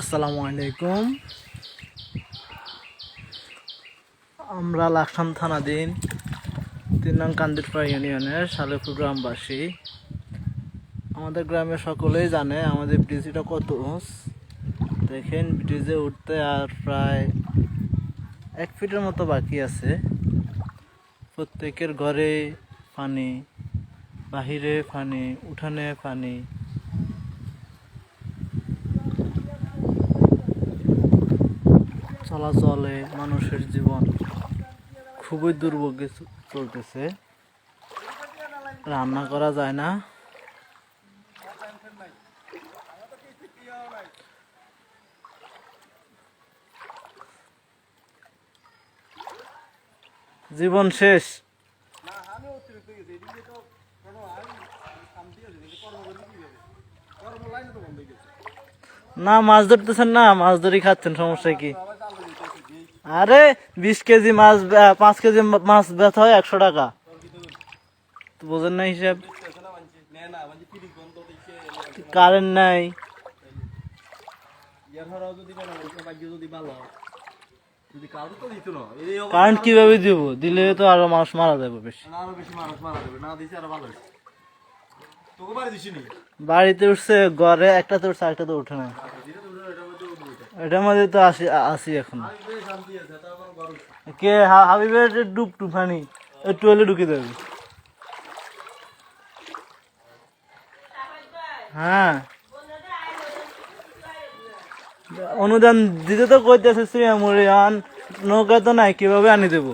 আসসালামু আলাইকুম। আমরা লাকসাম থানাধীন তিন নং কান্দিরপাড়া ইউনিয়নের সালেপুর গ্রামবাসী। আমাদের গ্রামের সকলেই জানে আমাদের ব্রিজটা কত উঁচ দেখেন, ব্রিজে উঠতে আর প্রায় এক ফিটের মতো বাকি আছে। প্রত্যেকের ঘরে পানি, বাহিরে পানি, উঠানে পানি চলাচলে মানুষের জীবন খুবই দুর্ভোগে চলতেছে। রান্না করা যায় না। জীবন শেষ। না, মাছ ধরতেছেন না, মাছ ধরি খাচ্ছেন, সমস্যা কি? আরে বিশ কেজি মাছ পাঁচ কেজি মাছ ব্যথা হয় একশো টাকা। বোঝেন না হিসাব। কারেন্ট নাই। কারেন্ট কীভাবে দিব? দিলে তো আরও মানুষ মারা যাবে বেশি। বাড়িতে উঠছে ঘরে একটা তো উঠছে একটা তো উঠে না। এটার মধ্যে তো আসি আসি এখন। কে হাবিবের ডুব টুফানি হলে ঢুকে দেবে হ্যাঁ। অনুদান দিতে তো কইতেছে শ্রীমুড়ি আন নৌকা তো নাই, কীভাবে আনি দেবো?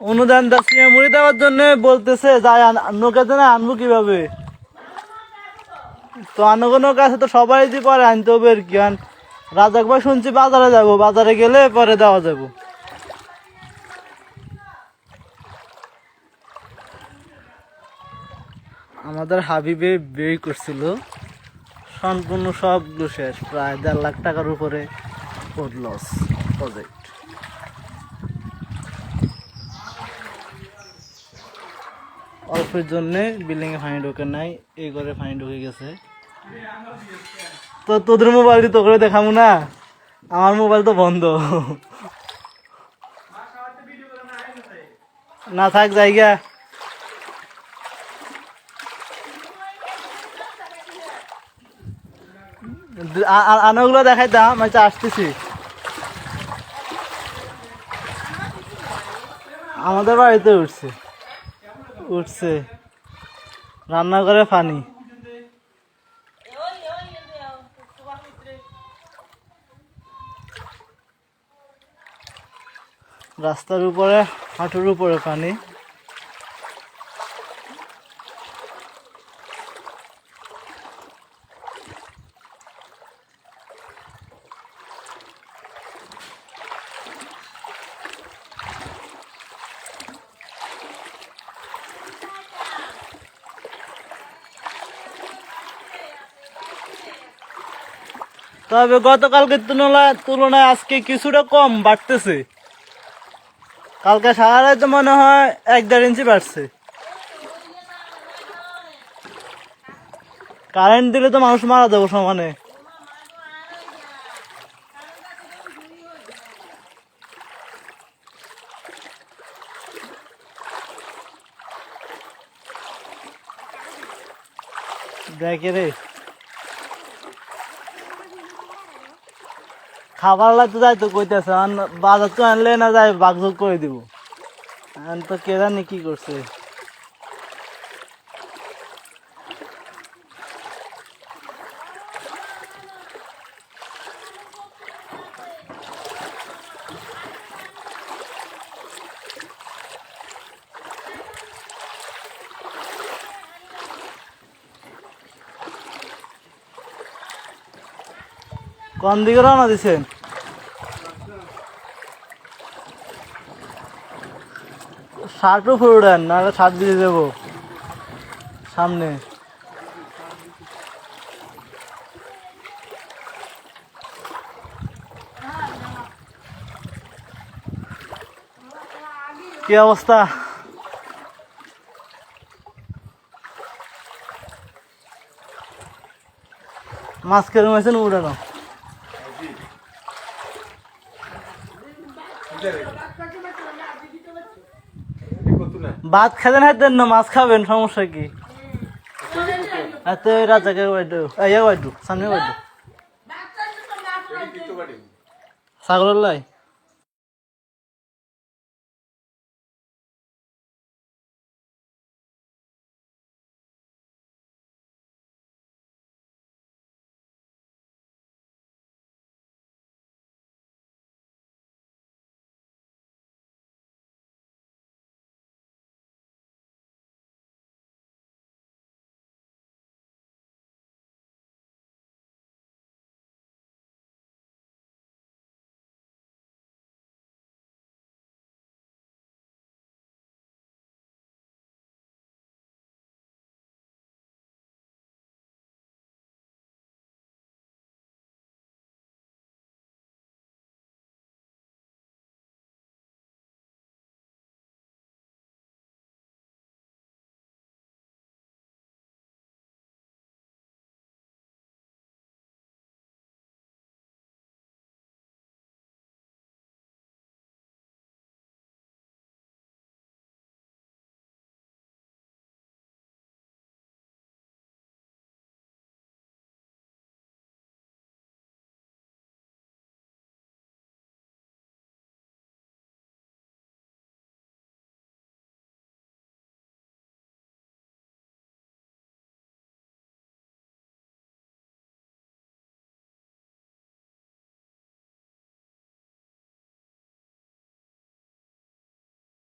অনুদান দা শ্রীমুড়ি দেওয়ার জন্য বলতেছে, যাই আন- নৌকা তো না আনব কীভাবে? তো আনগো নৌকা আছে তো সবাই যদি পরে, আনতে হবে আর কি। আন রাজাক ভাই শুনছি বাজারে যাব, বাজারে গেলে পরে দেওয়া যাব। আমাদের হাবিবে বের করছিল। সম্পূর্ণ সবগুলো শেষ, প্রায় দেড় লাখ টাকার উপরে লস প্রজেক্ট অল্পের জন্যে বিল্ডিংয়ে ফাইন ঢোকে নাই, এই ঘরে ফাইন ঢুকে গেছে। তো তোদের মোবাইল দিয়ে তো করে দেখাবো না? আমার মোবাইল তো বন্ধ। না থাক জায়গা আনাগুলো দেখাই দাম আচ্ছা আসতেছি। আমাদের বাড়িতে উঠছে। উঠছে। রান্না করে পানি। রাস্তার উপরে হাঁটুর উপরে পানি। তবে গতকালকে তুলনায় তুলনায় আজকে কিছুটা কম বাড়তেছে। কালকে সারা রাত মনে হয় এক দেড় ইঞ্চি বাড়ছে। কারেন্ট দিলে তো মানুষ মারা যাব সমানে। দেখে রে। খাবার লাগতে যাই তো কইতেছে বাজার তো আনলে না যায় বাগযোগ করে দিব। তো কে জানি কি করছে। কোন দিকে রওনা দিছেন? শার্টও ফুড়েন নাহলে শার্ট দিয়ে দেবো সামনে। কি অবস্থা? মাছ কেরম হয়েছে উড়ানো ভাত খেলেন হাতেন না মাছ খাবেন সমস্যা কি? এত রাজাকে বাইডু ইয়া বাইডু সামনে বাইডু ছাগলের লাই?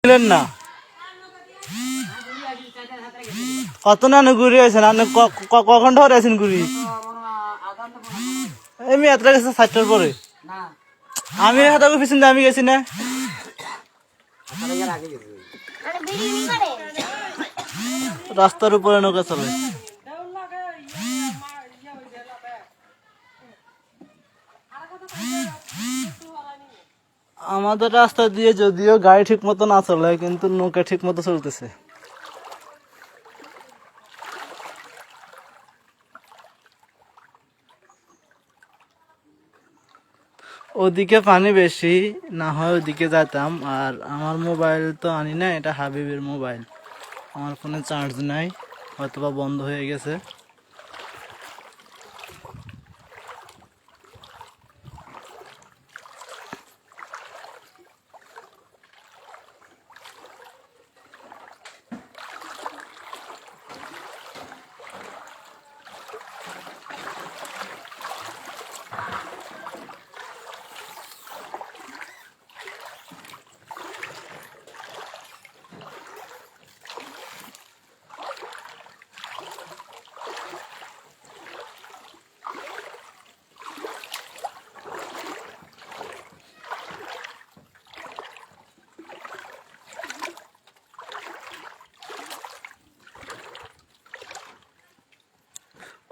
ছিলেন না। কত নানু ঘুরি ক- ক- কখন ধরে আছেন ঘুরি? আমি এতটা গেছে সাতটার পরে। আমি হাতে পিছন আমি গেছি না। রাস্তার উপরে নৌকা চলে। আমাদের রাস্তা দিয়ে যদিও গাড়ি ঠিক মতো না চলে, কিন্তু নৌকা ঠিক মতো চলতেছে। ওদিকে পানি বেশি, না হয় ওদিকে যেতাম আর আমার মোবাইল তো আনি না এটা হাবিবের মোবাইল। আমার ফোনে চার্জ নাই, হয়তোবা বন্ধ হয়ে গেছে।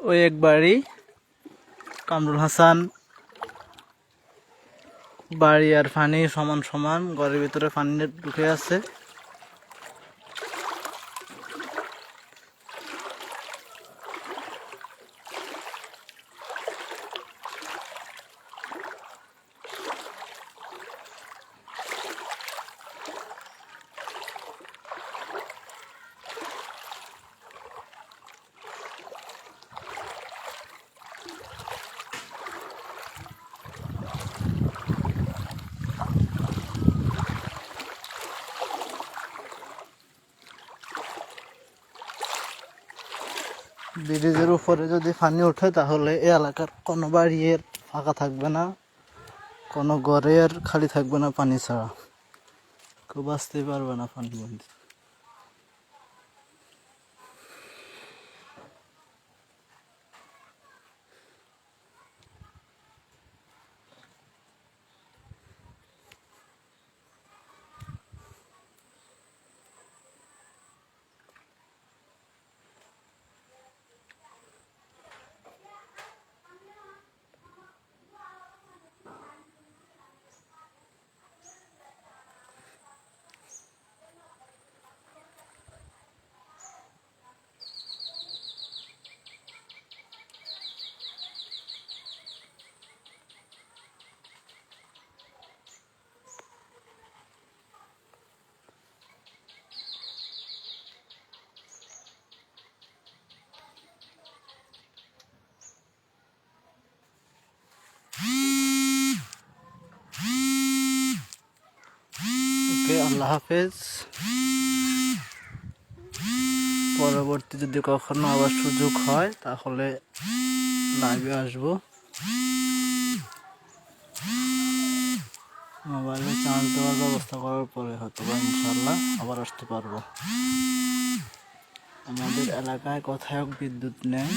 ওই এক বাড়ি কামরুল হাসান, বাড়ি আর ফানি সমান সমান, ঘরের ভিতরে পানি ঢুকে আছে। ব্রিজের উপরে যদি পানি ওঠে, তাহলে এই এলাকার কোনো বাড়ির ফাঁকা থাকবে না, কোনো ঘরের খালি থাকবে না পানি ছাড়া। কেউ বাঁচতেই পারবে না পানি মধ্যে আল্লাহ হাফেজ। পরবর্তী যদি কখনো আবার সুযোগ হয়, তাহলে লাইভে আসব। মোবাইলে চার্জ দেওয়ার ব্যবস্থা করার পরে হয়তো বা ইনশাল্লাহ আবার আসতে পারব। আমাদের এলাকায় কোথায় বিদ্যুৎ নেই।